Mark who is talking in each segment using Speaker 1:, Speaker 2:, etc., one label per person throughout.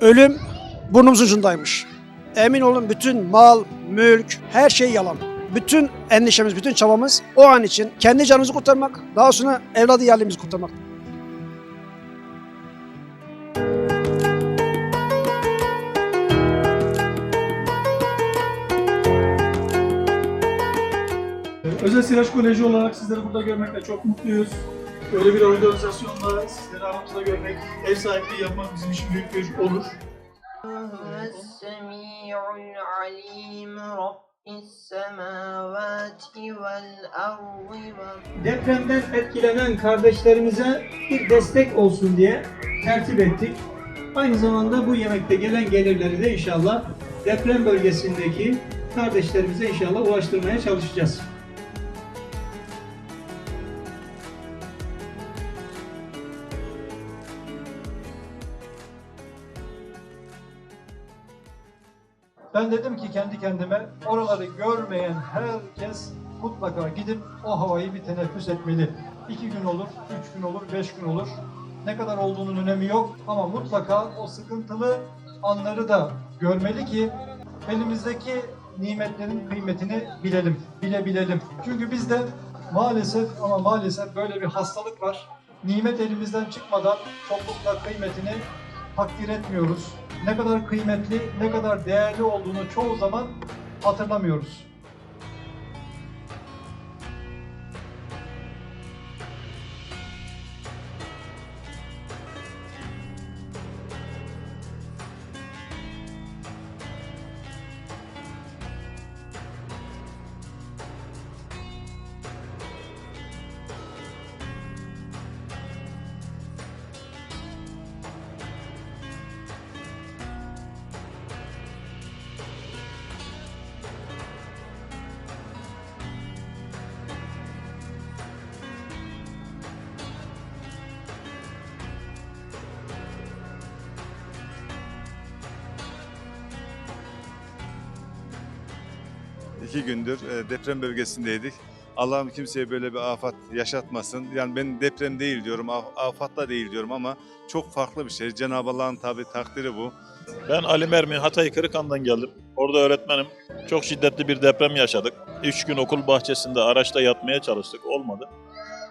Speaker 1: Ölüm burnumuzun ucundaymış. Emin olun bütün mal, mülk, her şey yalan. Bütün endişemiz, bütün çabamız o an için kendi canımızı kurtarmak, daha sonra evladı yerliğimizi kurtarmak.
Speaker 2: Özel Siraç Koleji olarak sizleri burada görmekle çok mutluyuz. Böyle bir organizasyonda sizleri aramızda görmek, ev sahipliği yapmak bizim için büyük bir onur.
Speaker 3: Depremden etkilenen kardeşlerimize bir destek olsun diye tertip ettik. Aynı zamanda bu yemekte gelen gelirleri de inşallah deprem bölgesindeki kardeşlerimize inşallah ulaştırmaya çalışacağız. Ben dedim ki kendi kendime oraları görmeyen herkes mutlaka gidip o havayı bir teneffüs etmeli. İki gün olur, üç gün olur, beş gün olur. Ne kadar olduğunun önemi yok ama mutlaka o sıkıntılı anları da görmeli ki elimizdeki nimetlerin kıymetini bilelim, bilebilelim. Çünkü bizde maalesef ama maalesef böyle bir hastalık var. Nimet elimizden çıkmadan çoklukla kıymetini takdir etmiyoruz. Ne kadar kıymetli, ne kadar değerli olduğunu çoğu zaman hatırlamıyoruz.
Speaker 4: İki gündür e, deprem bölgesindeydik. Allah'ım kimseye böyle bir afet yaşatmasın. Yani ben deprem değil diyorum, af- afat da değil diyorum ama çok farklı bir şey. Cenab-ı Allah'ın tabi takdiri bu.
Speaker 5: Ben Ali Mermi Hatay Kırıkhan'dan geldim. Orada öğretmenim. Çok şiddetli bir deprem yaşadık. Üç gün okul bahçesinde araçta yatmaya çalıştık. Olmadı.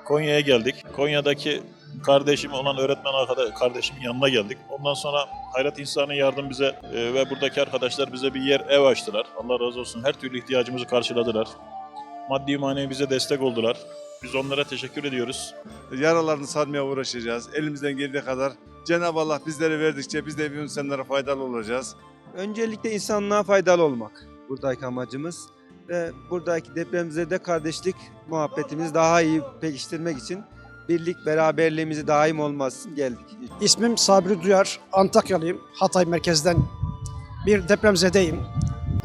Speaker 5: Konya'ya geldik. Konya'daki kardeşim olan öğretmen arkadaş, kardeşimin yanına geldik. Ondan sonra Hayrat İnsani Yardım bize e, ve buradaki arkadaşlar bize bir yer ev açtılar. Allah razı olsun. Her türlü ihtiyacımızı karşıladılar. Maddi manevi bize destek oldular. Biz onlara teşekkür ediyoruz.
Speaker 4: Yaralarını sarmaya uğraşacağız. Elimizden geldiği kadar Cenab-ı Allah bizlere verdikçe biz de bir insanlara faydalı olacağız.
Speaker 6: Öncelikle insanlığa faydalı olmak buradaki amacımız. Ve buradaki depremzede kardeşlik muhabbetimizi daha iyi pekiştirmek için birlik beraberliğimizi daim olması için geldik.
Speaker 1: İsmim Sabri Duyar, Antakyalıyım. Hatay merkezden bir depremzedeyim.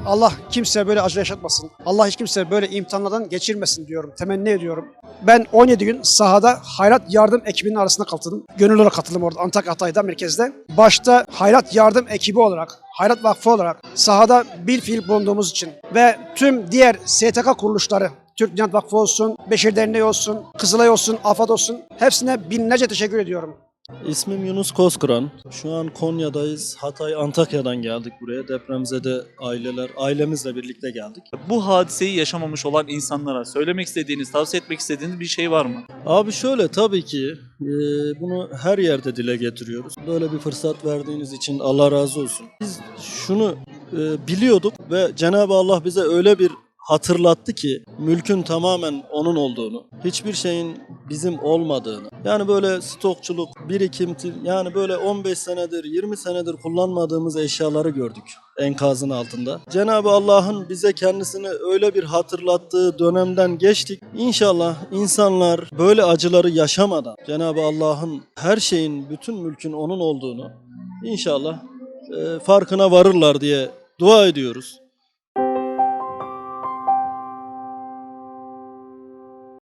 Speaker 1: Allah kimseye böyle acı yaşatmasın. Allah hiç kimseye böyle imtihanlardan geçirmesin diyorum, temenni ediyorum. Ben 17 gün sahada Hayrat Yardım ekibinin arasında katıldım. Gönüllü olarak katıldım orada Antakya Hatay'da merkezde. Başta Hayrat Yardım ekibi olarak, Hayrat Vakfı olarak sahada bir fiil bulunduğumuz için ve tüm diğer STK kuruluşları, Türk Diyanet Vakfı olsun, Beşir Derneği olsun, Kızılay olsun, AFAD olsun hepsine binlerce teşekkür ediyorum.
Speaker 7: İsmim Yunus Kozkuran. Şu an Konya'dayız. Hatay, Antakya'dan geldik buraya. Depremzede aileler, ailemizle birlikte geldik.
Speaker 8: Bu hadiseyi yaşamamış olan insanlara söylemek istediğiniz, tavsiye etmek istediğiniz bir şey var mı?
Speaker 7: Abi şöyle tabii ki e, bunu her yerde dile getiriyoruz. Böyle bir fırsat verdiğiniz için Allah razı olsun. Biz şunu e, biliyorduk ve Cenab-ı Allah bize öyle bir hatırlattı ki mülkün tamamen onun olduğunu, hiçbir şeyin bizim olmadığını. Yani böyle stokçuluk, birikinti yani böyle 15 senedir, 20 senedir kullanmadığımız eşyaları gördük enkazın altında. Cenab-ı Allah'ın bize kendisini öyle bir hatırlattığı dönemden geçtik. İnşallah insanlar böyle acıları yaşamadan Cenab-ı Allah'ın her şeyin, bütün mülkün onun olduğunu inşallah e, farkına varırlar diye dua ediyoruz.